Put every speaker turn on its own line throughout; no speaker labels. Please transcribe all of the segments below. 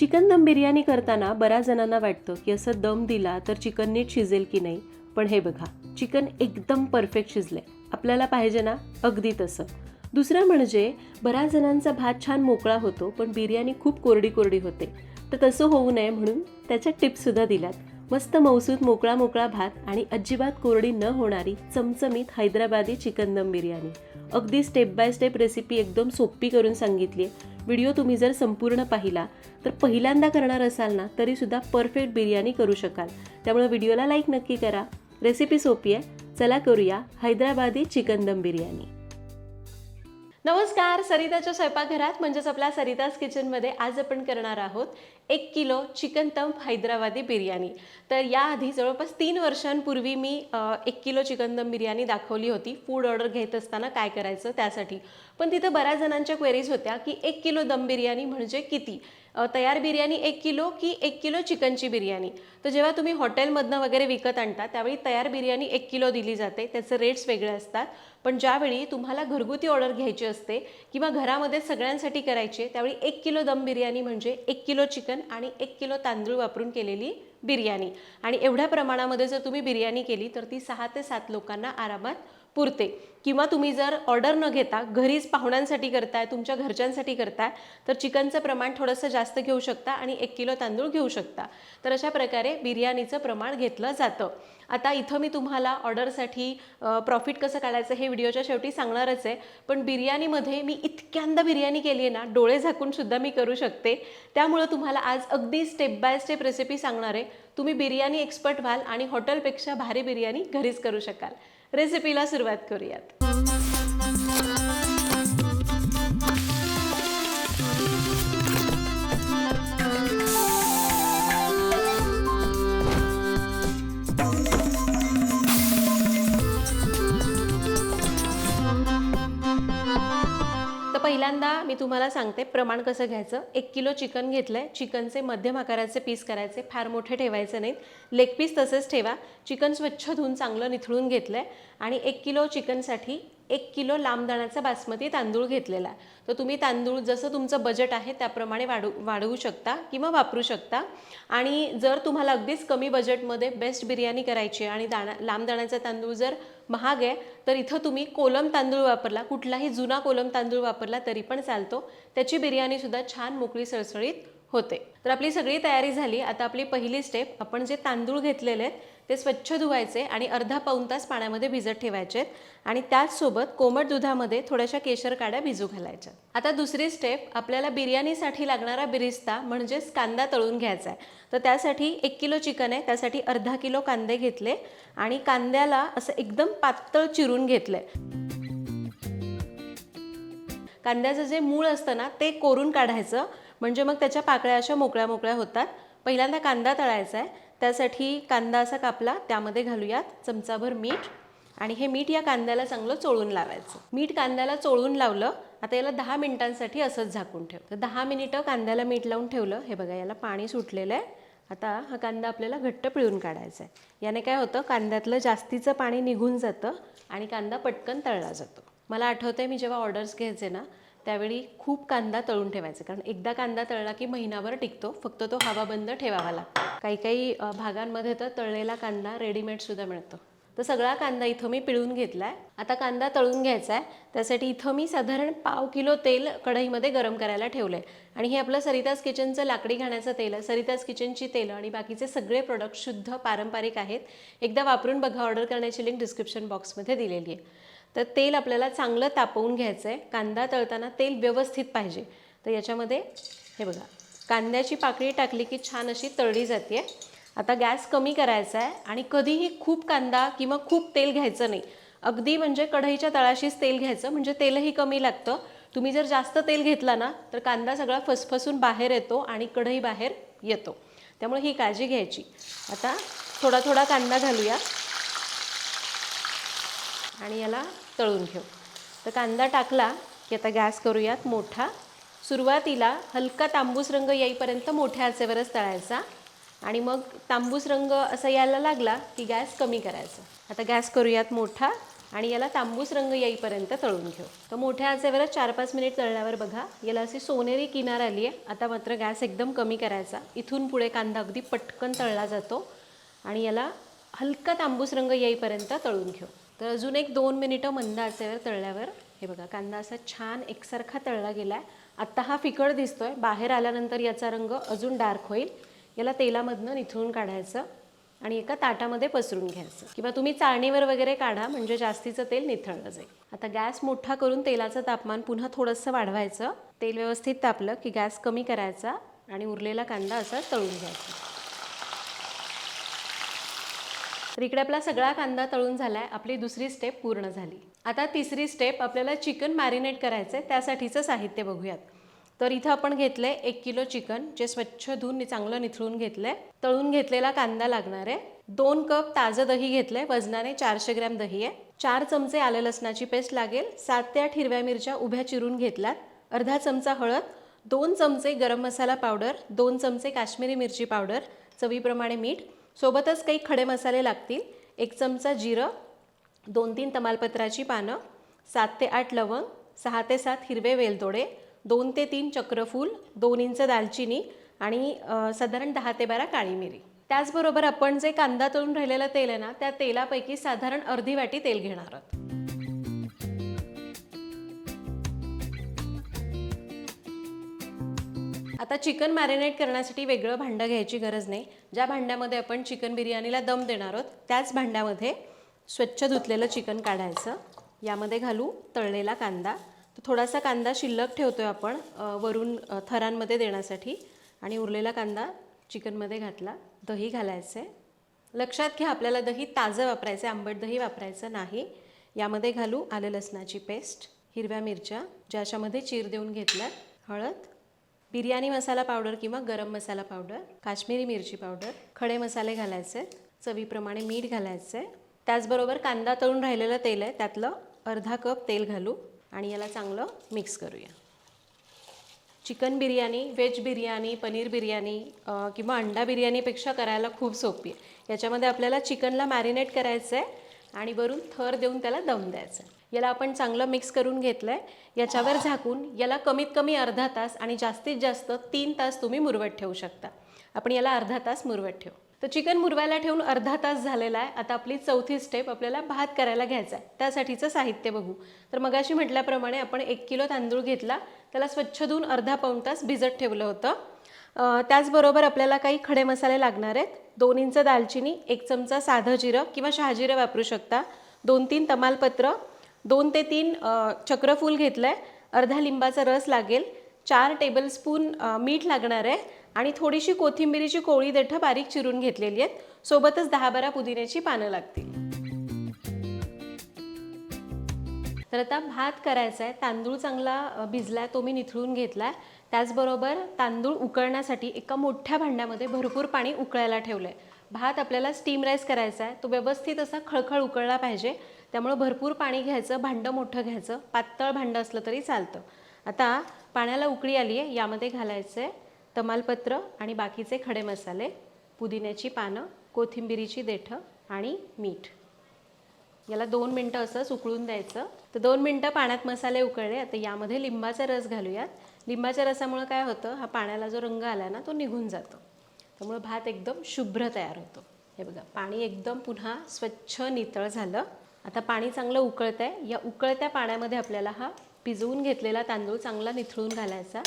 Chicken दम बिर्याणी करताना बऱ्याच जणांना वाटतं की असं दम दिला तर चिकन नीट शिजेल की नाही. पण हे बघा चिकन एकदम परफेक्ट शिजलंय. आपल्याला पाहिजे ना अगदी तसं. दुसरं म्हणजे बऱ्याच जणांचा भात छान मोकळा होतो पण बिर्याणी खूप कोरडी कोरडी होते. तर तसं होऊ नये म्हणून त्याच्या टिप्ससुद्धा दिल्यात. मस्त मौसूद मोकळा मोकळा भात आणि अजिबात कोरडी न होणारी चमचमीत हैदराबादी चिकन दम बिर्याणी. अगदी स्टेप बाय स्टेप रेसिपी एकदम सोपी करून सांगितली आहे व्हिडिओ तुम्ही जर संपूर्ण पाहिला तर पहिल्यांदा करणार असाल ना तरीसुद्धा परफेक्ट बिर्याणी करू शकाल. त्यामुळे व्हिडिओला लाईक नक्की करा. रेसिपी सोपी आहे. चला करूया हैदराबादी चिकन दम बिर्याणी. नमस्कार सरिताच्या स्वयंपाकघरात म्हणजेच आपल्या सरिताज किचनमध्ये आज आपण करणार आहोत एक किलो चिकन तम हैदराबादी बिर्याणी. तर याआधी जवळपास तीन वर्षांपूर्वी मी एक किलो चिकन दम बिर्याणी दाखवली होती. फूड ऑर्डर घेत असताना काय करायचं त्यासाठी. पण तिथं बऱ्याच जणांच्या क्वेरीज होत्या की एक किलो दम बिर्याणी म्हणजे किती? तयार बिर्याणी एक किलो की एक किलो चिकनची बिर्याणी? तर जेव्हा तुम्ही हॉटेलमधनं वगैरे विकत आणता त्यावेळी तयार बिर्याणी एक किलो दिली जाते. त्याचे रेट्स वेगळे असतात. पण ज्यावेळी तुम्हाला घरगुती ऑर्डर घ्यायची असते किंवा घरामध्ये सगळ्यांसाठी करायची त्यावेळी एक किलो दम बिर्याणी म्हणजे एक किलो चिकन आणि एक किलो तांदूळ वापरून केलेली बिर्याणी. आणि एवढ्या प्रमाणामध्ये जर तुम्ही बिर्याणी केली तर ती सहा ते सात लोकांना आरामात पुरते. किंवा तुम्ही जर ऑर्डर न घेता घरीच पाहुण्यांसाठी करताय तुमच्या घरच्यांसाठी करताय तर चिकनचं प्रमाण थोडंसं जास्त घेऊ शकता आणि एक किलो तांदूळ घेऊ शकता. तर अशा प्रकारे बिर्याणीचं प्रमाण घेतलं जातं. आता इथं मी तुम्हाला ऑर्डरसाठी प्रॉफिट कसं काढायचं हे व्हिडिओच्या शेवटी सांगणारच आहे. पण बिर्याणीमध्ये मी इतक्यांदा बिर्याणी केली आहे ना डोळे झाकूनसुद्धा मी करू शकते. त्यामुळं तुम्हाला आज अगदी स्टेप बाय स्टेप रेसिपी सांगणार आहे. तुम्ही बिर्याणी एक्सपर्ट व्हाल आणि हॉटेलपेक्षा भारी बिर्याणी घरीच करू शकाल. रेसिपीला सुरुवात करूयात. बघा मी तुम्हाला सांगते प्रमाण कसं घ्यायचं? एक किलो चिकन घेतलं आहे चिकनचे मध्यम आकाराचे पीस करायचे फार मोठे ठेवायचे नाहीत. लेग पीस तसेच ठेवा. चिकन स्वच्छ धुवून चांगलं निथळून घेतलं आहे आणि एक किलो चिकनसाठी एक किलो लांबदाण्याचा बासमती तांदूळ घेतलेला आहे. तर तुम्ही तांदूळ जसं तुमचं बजेट आहे त्याप्रमाणे वाढू वाढवू शकता किंवा वापरू शकता. आणि जर तुम्हाला अगदीच कमी बजेटमध्ये बेस्ट बिर्याणी करायची आहे आणि दाणा लांबदाण्याचा तांदूळ जर महाग आहे तर इथं तुम्ही कोलम तांदूळ वापरला कुठलाही जुना कोलम तांदूळ वापरला तरी पण चालतो. त्याची बिर्याणीसुद्धा छान मोकळी सळसळीत होते. तर आपली सगळी तयारी झाली. आता आपली पहिली स्टेप आपण जे तांदूळ घेतलेले आहेत ते स्वच्छ धुवायचे आणि अर्धा पाऊण तास पाण्यामध्ये भिजत ठेवायचे आणि त्याचसोबत कोमट दुधामध्ये थोड्याशा केशर काड्या भिजू घालायच्या आता दुसरी स्टेप आपल्याला बिर्याणीसाठी लागणारा बिरिस्ता म्हणजेच कांदा तळून घ्यायचा आहे. तर त्यासाठी एक किलो चिकन आहे. त्यासाठी अर्धा किलो कांदे घेतले आणि कांद्याला असं एकदम पातळ चिरून घेतलंय कांद्याचं जे मूळ असतं ना ते कोरून काढायचं. म्हणजे मग त्याच्या पाकळ्या अशा मोकळ्या मोकळ्या होतात. पहिल्यांदा कांदा तळायचा आहे त्यासाठी कांदा असा कापला. त्यामध्ये घालूयात चमचाभर मीठ. आणि हे मीठ या कांद्याला चांगलं चोळून लावायचं. मीठ कांद्याला चोळून लावलं आता याला दहा मिनिटांसाठी असंच झाकून ठेव तर दहा मिनिटं कांद्याला मीठ लावून ठेवलं. हे बघा याला पाणी सुटलेलं आहे आता हा कांदा आपल्याला घट्ट पिळून काढायचा आहे याने काय होतं कांद्यातलं जास्तीचं पाणी निघून जातं आणि कांदा पटकन तळला जातो. मला आठवतंय मी जेव्हा ऑर्डर्स घ्यायचे ना त्यावेळी खूप कांदा तळून ठेवायचा. कारण एकदा कांदा तळला की महिनाभर टिकतो. फक्त तो हवा बंद ठेवावा लागतो. काही काही भागांमध्ये तर तळलेला कांदा रेडीमेडसुद्धा मिळतो. तर सगळा कांदा इथं मी पिळून घेतला आहे आता कांदा तळून घ्यायचा आहे त्यासाठी इथं मी साधारण पाव किलो तेल कढईमध्ये गरम करायला ठेवलं आहे आणि हे आपलं सरिताज किचनचं लाकडी घाण्याचं तेल आहे. सरिताज किचनची तेलं आणि बाकीचे सगळे प्रोडक्ट शुद्ध पारंपरिक आहेत. एकदा वापरून बघा. ऑर्डर करण्याची लिंक डिस्क्रिप्शन बॉक्समध्ये दिलेली आहे. तर तेल आपल्याला चांगलं तापवून घ्यायचं आहे कांदा तळताना तेल व्यवस्थित पाहिजे. तर याच्यामध्ये हे बघा कांद्याची पाकळी टाकली की छान अशी तळली जाते. आता गॅस कमी करायचा आहे आणि कधीही खूप कांदा किंवा खूप तेल घ्यायचं नाही. अगदी म्हणजे कढईच्या तळाशीच तेल घ्यायचं म्हणजे तेलही कमी लागतं. तुम्ही जर जास्त तेल घेतला ना तर कांदा सगळा फसफसून बाहेर येतो आणि कढई बाहेर येतो. त्यामुळे ही काळजी घ्यायची. आता थोडा थोडा कांदा घालूया. आणि याला तळून घेऊ. तर कांदा टाकला की आता गॅस करूयात मोठा. सुरुवातीला हलका तांबूस रंग येईपर्यंत मोठ्या आचेवरच तळायचा. आणि मग तांबूस रंग असा यायला लागला की गॅस कमी करायचा. आता गॅस करूयात मोठा आणि याला तांबूस रंग येईपर्यंत तळून घेऊ. तर मोठ्या आचेवरच चार पाच मिनिट तळल्यावर बघा याला अशी सोनेरी किनार आली आहे. आता मात्र गॅस एकदम कमी करायचा. इथून पुढे कांदा अगदी पटकन तळला जातो. आणि याला हलका तांबूस रंग येईपर्यंत तळून घेऊ. तर अजून एक दोन मिनिटं मंद आचेवर तळल्यावर हे बघा कांदा असा छान एकसारखा तळला गेला आहे आत्ता हा फिकट दिसतोय. बाहेर आल्यानंतर याचा रंग अजून डार्क होईल. याला तेलामधनं निथळून काढायचं आणि एका ताटामध्ये पसरून घ्यायचं. किंवा तुम्ही चाळणीवर वगैरे काढा म्हणजे जास्तीचं तेल निथळलं जाईल. आता गॅस मोठा करून तेलाचं तापमान पुन्हा थोडंसं वाढवायचं. तेल व्यवस्थित तापलं की गॅस कमी करायचा आणि उरलेला कांदा असा तळून घ्यायचा. तर इकडे आपला सगळा कांदा तळून झाला आहे आपली दुसरी स्टेप पूर्ण झाली. आता तिसरी स्टेप आपल्याला चिकन मॅरिनेट करायचं आहे त्यासाठीचं साहित्य बघूयात. तर इथं आपण घेतलं आहे एक किलो चिकन जे स्वच्छ धुवून चांगलं निथळून घेतलं आहे तळून घेतलेला कांदा लागणार आहे. दोन कप ताजं दही घेतलंय. वजनाने चारशे ग्रॅम दही आहे. चार चमचे आलं लसणाची पेस्ट लागेल. सात ते आठ हिरव्या मिरच्या उभ्या चिरून घेतल्यात अर्धा चमचा हळद दोन चमचे गरम मसाला पावडर दोन चमचे काश्मीरी मिरची पावडर चवीप्रमाणे मीठ सोबतच काही खडे मसाले लागतील. एक चमचा जिरं दोन तीन तमालपत्राची पानं सात ते आठ लवंग सहा ते सात हिरवे वेलदोडे दोन ते तीन चक्रफूल दोन इंच दालचिनी आणि साधारण दहा ते बारा काळी मिरी. त्याचबरोबर आपण जे कांदा तळून राहिलेलं तेल आहे ना त्या तेलापैकी साधारण अर्धी वाटी तेल घेणार आहोत. आता चिकन मॅरिनेट करण्यासाठी वेगळं भांडं घ्यायची गरज नाही. ज्या भांड्यामध्ये आपण चिकन बिर्याणीला दम देणार आहोत त्याच भांड्यामध्ये स्वच्छ धुतलेलं चिकन काढायचं. यामध्ये घालू तळलेला कांदा. तर थोडासा कांदा शिल्लक ठेवतो आहे आपण वरून थरांमध्ये देण्यासाठी. आणि उरलेला कांदा चिकनमध्ये घातला. दही घालायचं आहे लक्षात घ्या आपल्याला दही ताजं वापरायचं आहे आंबट दही वापरायचं नाही. यामध्ये घालू आलं लसणाची पेस्ट हिरव्या मिरच्या ज्याच्यामध्ये चीर देऊन घेतल्यात हळद बिर्याणी मसाला पावडर किंवा गरम मसाला पावडर काश्मीरी मिरची पावडर खडे मसाले घालायचे चवीप्रमाणे मीठ घालायचं. आहे त्याचबरोबर कांदा तळून राहिलेलं तेल आहे त्यातलं अर्धा कप तेल घालू आणि याला चांगलं मिक्स करूया. चिकन बिर्याणी व्हेज बिर्याणी पनीर बिर्याणी किंवा अंडा बिर्याणीपेक्षा करायला खूप सोपी आहे. याच्यामध्ये आपल्याला चिकनला मॅरिनेट करायचं आहे आणि वरून थर देऊन त्याला दम द्यायचं आहे याला आपण चांगलं मिक्स करून घेतलं आहे याच्यावर झाकून याला कमीत कमी अर्धा तास आणि जास्तीत जास्त तीन तास तुम्ही मुरवत ठेवू शकता. आपण याला अर्धा तास मुरवत ठेवू. तर चिकन मुरवायला ठेवून अर्धा तास झालेला आहे. आता आपली चौथी स्टेप आपल्याला भात करायला घ्यायचा आहे. त्यासाठीचं साहित्य बघू. तर मगाशी म्हटल्याप्रमाणे आपण एक किलो तांदूळ घेतला. त्याला स्वच्छ धुवून अर्धा पाऊण तास भिजत ठेवलं होतं. त्याचबरोबर आपल्याला काही खडे मसाले लागणार आहेत. दोन इंच दालचिनी एक चमचा साधं जिरं किंवा शहाजिरं वापरू शकता. दोन तीन तमालपत्र दोन ते तीन चक्रफूल घेतलं आहे अर्धा लिंबाचा रस लागेल. चार टेबलस्पून मीठ लागणार आहे. आणि थोडीशी कोथिंबिरीची कोळी देठं बारीक चिरून घेतलेली आहेत. सोबतच दहा बारा पुदिन्याची पानं लागतील. तर आता भात करायचा आहे. तांदूळ चांगला भिजला भिजलाय तो मी निथळून घेतलाय. त्याचबरोबर तांदूळ उकळण्यासाठी एका मोठ्या भांड्यामध्ये भरपूर पाणी उकळायला ठेवलंय. भात आपल्याला स्टीम राईस करायचा आहे. तो व्यवस्थित असा खळखळ उकळला पाहिजे. त्यामुळं भरपूर पाणी घ्यायचं भांडं मोठं घ्यायचं पातळ भांडं असलं तरी चालतं. आता पाण्याला उकळी आली आहे यामध्ये घालायचं आहे तमालपत्र आणि बाकीचे खडे मसाले पुदिन्याची पानं कोथिंबिरीची देठं आणि मीठ. याला दोन मिनटं असंच उकळून द्यायचं. तर दोन मिनटं पाण्यात मसाले उकळले आता यामध्ये लिंबाचा रस घालूयात. लिंबाच्या रसामुळं काय होतं हा पाण्याला जो रंग आला ना तो निघून जातो. त्यामुळं भात एकदम शुभ्र तयार होतो. हे बघा पाणी एकदम पुन्हा स्वच्छ नितळ झालं. आता पाणी चांगलं उकळत आहे या उकळत्या पाण्यामध्ये आपल्याला हा भिजवून घेतलेला तांदूळ चांगला निथळून घालायचा.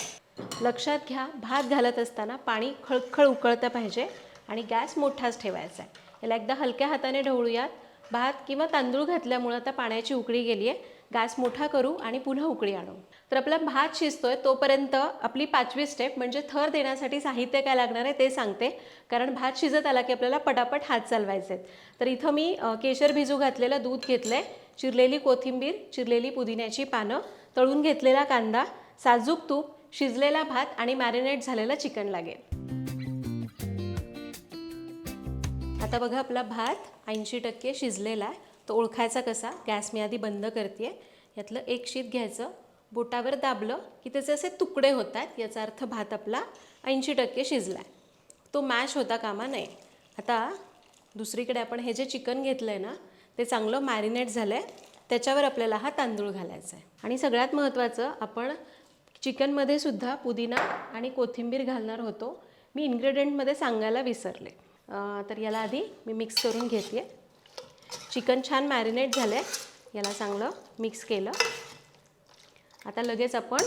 लक्षात घ्या भात घालत असताना पाणी खळखळ उकळतं पाहिजे आणि गॅस मोठाच ठेवायचा आहे. याला एकदा हलक्या हाताने ढवळूयात. भात किंवा तांदूळ घातल्यामुळं आता पाण्याची उकळी गेली आहे गॅस मोठा करू आणि पुन्हा उकळी आणू. तर आपला भात शिजतोय तोपर्यंत आपली पाचवी स्टेप म्हणजे थर देण्यासाठी साहित्य काय लागणार आहे ते सांगते. कारण भात शिजत आला की आपल्याला पटापट हात चालवायचे आहेत तर इथं मी केशर भिजू घातलेलं दूध घेतलं आहे चिरलेली कोथिंबीर चिरलेली पुदिन्याची पानं तळून घेतलेला कांदा साजूक तूप शिजलेला भात आणि मॅरिनेट झालेलं चिकन लागेल. आता बघा आपला भात ऐंशी टक्के शिजलेला आहे. तो ओळखायचा कसा? गॅस मी आधी बंद करते यातलं एक शीत घ्यायचं. बोटावर दाबलं की त्याचे असे तुकडे होत आहेत याचा अर्थ भात आपला ऐंशी टक्के शिजला आहे तो मॅश होता कामा नये. आता दुसरीकडे आपण हे जे चिकन घेतलं आहे ना ते चांगलं मॅरिनेट झालं आहे त्याच्यावर आपल्याला हा तांदूळ घालायचा आहे आणि सगळ्यात महत्त्वाचं आपण चिकनमध्ये सुद्धा पुदिना आणि कोथिंबीर घालणार होतो. मी इन्ग्रेडियंटमध्ये सांगायला विसरले. तर याला आधी मी मिक्स करून घेते चिकन छान मॅरिनेट झालं आहे याला चांगलं मिक्स केलं. आता लगेच आपण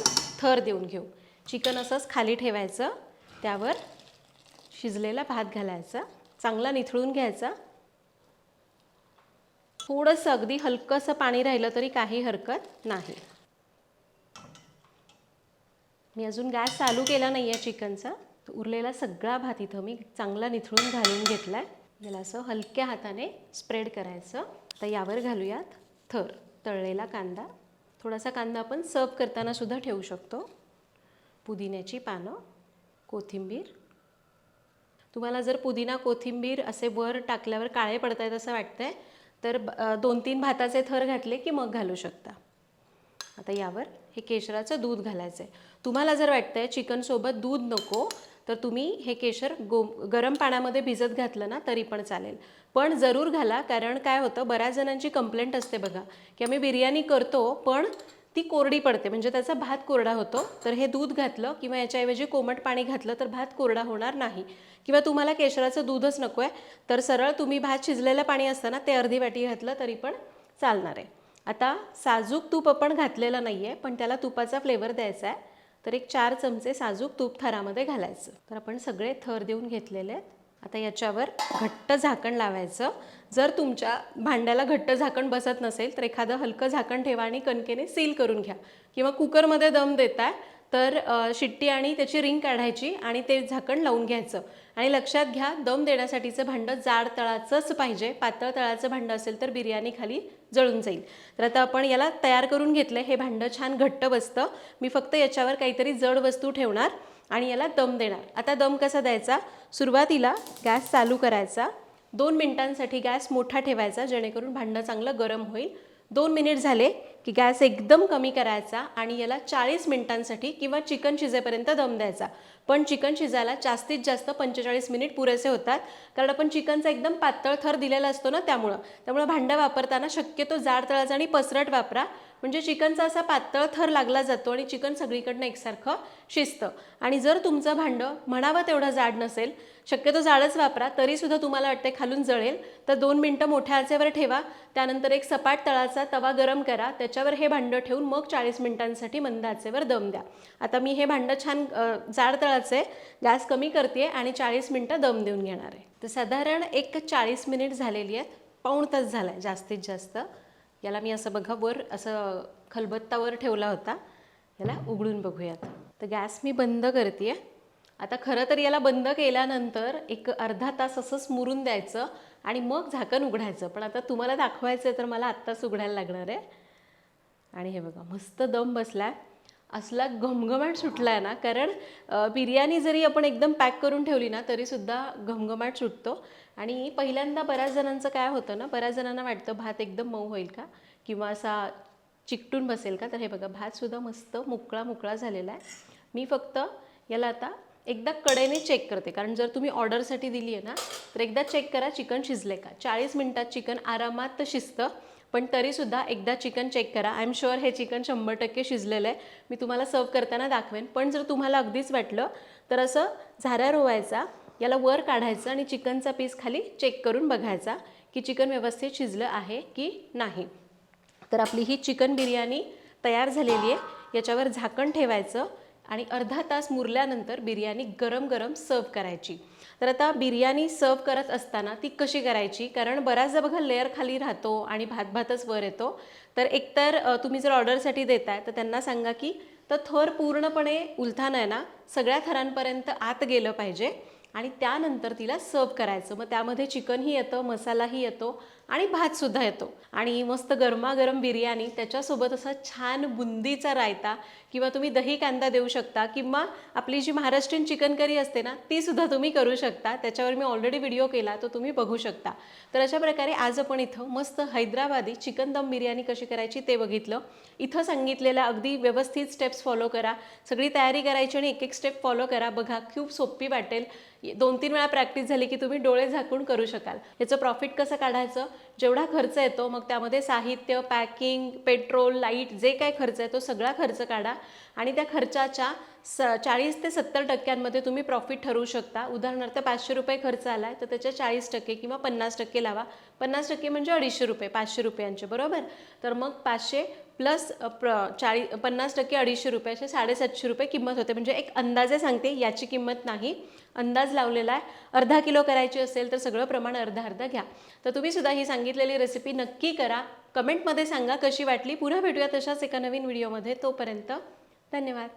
थर देऊन घेऊ. चिकन असंच खाली ठेवायचं. त्यावर शिजलेला भात घालायचा. चांगला निथळून घ्यायचा. थोडंसं अगदी हलकंसं पाणी राहिलं तरी काही हरकत नाही. मी अजून गॅस चालू केला नाही आहे चिकनचा. उरलेला सगळा भात इथं मी चांगला निथळून घालून घेतला आहे याला असं हलक्या हाताने स्प्रेड करायचं. आता यावर घालूयात थर तळलेला कांदा. थोडासा कांदा आपण सर्व करताना सुद्धा ठेवू शकतो. पुदिन्याची पानं कोथिंबीर. तुम्हाला जर पुदिना कोथिंबीर असे वर टाकल्यावर काळे पडत आहेत असं वाटतंय तर दोन तीन भाताचे थर घातले की मग घालू शकता. आता यावर हे केशराचं दूध घालायचं आहे तुम्हाला जर वाटतंय चिकनसोबत दूध नको तर तुम्ही हे केशर गो गरम पाण्यामध्ये भिजत घातलं ना तरी पण चालेल. पण जरूर घाला कारण काय होतं बऱ्याच जणांची कंप्लेंट असते बघा की आम्ही बिर्याणी करतो पण ती कोरडी पडते. म्हणजे त्याचा भात कोरडा होतो तर हे दूध घातलं किंवा याच्याऐवजी कोमट पाणी घातलं तर भात कोरडा होणार नाही. किंवा तुम्हाला केशराचं दूधच नको आहे तर सरळ तुम्ही भात शिजलेलं पाणी असतं ना ते अर्धी वाटी घातलं तरी पण चालणार आहे. आता साजूक तूप आपण घातलेलं नाही आहे पण त्याला तुपाचा फ्लेवर द्यायचा आहे. तर एक चार चमचे साजूक तूप थरामध्ये घालायचं. तर आपण सगळे थर देऊन घेतलेले आहेत. आता याच्यावर घट्ट झाकण लावायचं. जर तुमच्या भांड्याला घट्ट झाकण बसत नसेल तर एखादं हलकं झाकण ठेवा आणि कणकेने सील करून घ्या. किंवा कुकरमध्ये दम देताय तर शिट्टी आणि त्याची रिंग काढायची आणि ते झाकण लावून घ्यायचं. आणि लक्षात घ्या दम देण्यासाठीचं भांडं जाड तळाचंच पाहिजे. पातळ तळाचं भांडं असेल तर बिर्याणी खाली जळून जाईल. तर आता आपण याला तयार करून घेतलं. हे भांडं छान घट्ट बसतं. मी फक्त याच्यावर काहीतरी जड वस्तू ठेवणार आणि याला दम देणार. आता दम कसा द्यायचा? सुरुवातीला गॅस चालू करायचा. दोन मिनिटांसाठी गॅस मोठा ठेवायचा जेणेकरून भांडं चांगलं गरम होईल. दोन मिनिट झाले. की गॅस एकदम कमी करायचा आणि याला चाळीस मिनिटांसाठी किंवा चिकन शिजेपर्यंत दम द्यायचा. पण चिकन शिजायला जास्तीत जास्त पंचेचाळीस मिनिट पुरेसे होतात. कारण आपण चिकनचा एकदम पातळ थर दिलेला असतो ना त्यामुळं. त्यामुळं भांडं वापरताना शक्यतो जाड तळाचा आणि पसरट वापरा. म्हणजे चिकनचा असा पातळ थर लागला जातो आणि चिकन सगळीकडनं एकसारखं शिजतं. आणि जर तुमचं भांडं म्हणावं तेवढं जाड नसेल शक्यतो जाडच वापरा तरीसुद्धा तुम्हाला वाटते खालून जळेल तर दोन मिनटं मोठ्या आचेवर ठेवा त्यानंतर एक सपाट तळाचा तवा गरम करा त्याच्यावर हे भांडं ठेवून मग चाळीस मिनिटांसाठी मंद आचेवर दम द्या. आता मी हे भांडं छान जाड तळाचं आहे गॅस कमी करते आणि चाळीस मिनटं दम देऊन घेणार आहे. तर साधारण एक चाळीस मिनिट झालेली आहेत पाऊण तास झाला आहे जास्तीत जास्त. याला मी असं बघा वर असं खलबत्तावर ठेवला होता. याला उघडून बघूयात. तर गॅस मी बंद करते आता खरं तर याला बंद केल्यानंतर एक अर्धा तास असंच मुरून द्यायचं आणि मग झाकण उघडायचं. पण आता तुम्हाला दाखवायचं आहे तर मला आत्ताच उघडायला लागणार आहे. आणि हे बघा मस्त दम बसलाय. असला घमघमाट सुटला आहे ना कारण बिर्याणी जरी आपण एकदम पॅक करून ठेवली ना तरीसुद्धा घमघमाट सुटतो. आणि पहिल्यांदा बऱ्याच जणांचं काय होतं ना बऱ्याच जणांना वाटतं भात एकदम मऊ होईल का? किंवा असा चिकटून बसेल का? तर हे बघा भातसुद्धा मस्त मोकळा मोकळा झालेला आहे. मी फक्त याला आता एकदा कडेने चेक करते. कारण जर तुम्ही ऑर्डरसाठी दिली आहे ना तर एकदा चेक करा चिकन शिजले का? चाळीस मिनटात चिकन आरामात शिजतं. पण तरीसुद्धा एकदा चिकन चेक करा. आय एम शुअर हे चिकन शंभर टक्के शिजलेलं आहे. मी तुम्हाला सर्व करताना दाखवेन. पण जर तुम्हाला अगदीच वाटलं तर असं झाऱ्या रोवायचा याला वर काढायचं आणि चिकनचा पीस खाली चेक करून बघायचा की चिकन व्यवस्थित शिजलं आहे की नाही. तर आपली ही चिकन बिर्याणी तयार झालेली आहे. याच्यावर झाकण ठेवायचं. आणि अर्धा तास मुरल्यानंतर बिर्याणी गरम गरम सर्व करायची. तर आता बिर्याणी सर्व करत असताना ती कशी करायची? कारण बऱ्याचदा बघा लेअर खाली राहतो आणि भात भातच वर येतो. तर एकतर तुम्ही जर ऑर्डरसाठी देताय तर त्यांना सांगा की तर थर पूर्णपणे उलथान आहे ना सगळ्या थरांपर्यंत आत गेलं पाहिजे आणि त्यानंतर तिला सर्व करायचं. मग त्यामध्ये चिकनही येतं मसालाही येतो आणि भातसुद्धा येतो. आणि मस्त गरमागरम बिर्याणी त्याच्यासोबत असा छान बुंदीचा रायता किंवा तुम्ही दही कांदा देऊ शकता किंवा आपली जी महाराष्ट्रीयन चिकन करी असते ना ती सुद्धा तुम्ही करू शकता. त्याच्यावर मी ऑलरेडी व्हिडिओ केला तो तुम्ही बघू शकता. तर अशा प्रकारे आज आपण इथं मस्त हैदराबादी चिकन दम बिर्याणी कशी करायची ते बघितलं. इथं सांगितलेल्या अगदी व्यवस्थित स्टेप्स फॉलो करा. सगळी तयारी करायची आणि एक एक स्टेप फॉलो करा. बघा खूप सोपी वाटेल. दोन तीन वेळा प्रॅक्टिस झाली की तुम्ही डोळे झाकून करू शकाल. याचं प्रॉफिट कसं काढायचं? जेवढा खर्च येतो मग त्यामध्ये साहित्य पॅकिंग पेट्रोल लाइट जे काय खर्च आहे तो सगळा खर्च काढा. आणि त्या खर्चाच्या स चाळीस ते सत्तर टक्क्यांमध्ये तुम्ही प्रॉफिट ठरवू शकता. उदाहरणार्थ पाचशे रुपये खर्च आला आहे तर त्याच्या चाळीस टक्के किंवा पन्नास टक्के लावा. पन्नास टक्के म्हणजे अडीचशे रुपये पाचशे रुपयांचे बरोबर? तर मग पाचशे प्लस प्र चाळी पन्नास टक्के अडीचशे रुपये असे साडेसातशे रुपये किंमत होते. म्हणजे एक अंदाजे सांगते याची किंमत नाही. अंदाज लावलेला आहे. अर्धा किलो करायची असेल तर सगळं प्रमाण अर्धा अर्धा घ्या. तर तुम्ही सुद्धा ही सांगितलेली रेसिपी नक्की करा. कमेंटमध्ये सांगा कशी वाटली. पुन्हा भेटूया तशाच एका नवीन व्हिडिओमध्ये तोपर्यंत धन्यवाद.